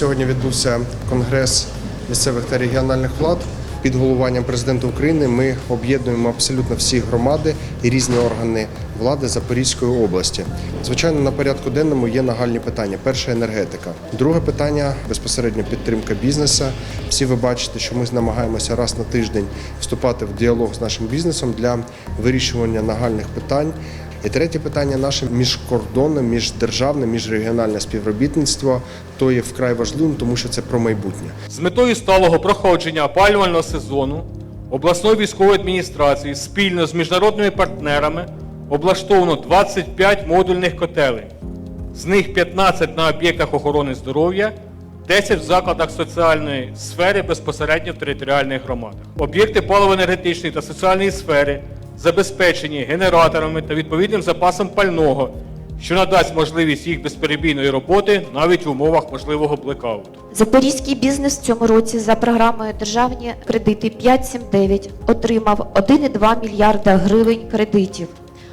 сьогодні відбувся конгрес місцевих та регіональних влад. Під головуванням президента України ми об'єднуємо абсолютно всі громади і різні органи влади Запорізької області. Звичайно, на порядку денному є нагальні питання. Перше енергетика. Друге питання безпосередньо підтримка бізнесу. Всі ви бачите, що ми намагаємося раз на тиждень вступати в діалог з нашим бізнесом для вирішування нагальних питань. І третє питання наше міжкордонне, міждержавне, міжрегіональне співробітництво. То є вкрай важливим, тому що це про майбутнє. З метою сталого проходження опалювального сезону обласною військовою адміністрацією спільно з міжнародними партнерами облаштовано 25 модульних котелень. З них 15 на об'єктах охорони здоров'я, 10 в закладах соціальної сфери безпосередньо в територіальних громадах. Об'єкти паливо-енергетичної та соціальної сфери забезпечені генераторами та відповідним запасом пального, що надасть можливість їх безперебійної роботи навіть в умовах можливого блекауту. Запорізький бізнес в цьому році за програмою державні кредити 579 отримав 1,2 мільярда гривень кредитів.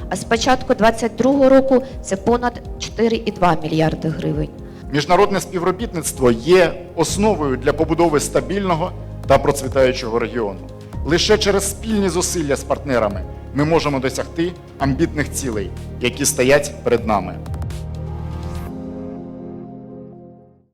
А з початку 2022 року це понад 4,2 мільярди гривень. Міжнародне співробітництво є основою для побудови стабільного та процвітаючого регіону. Лише через спільні зусилля з партнерами ми можемо досягти амбітних цілей, які стоять перед нами.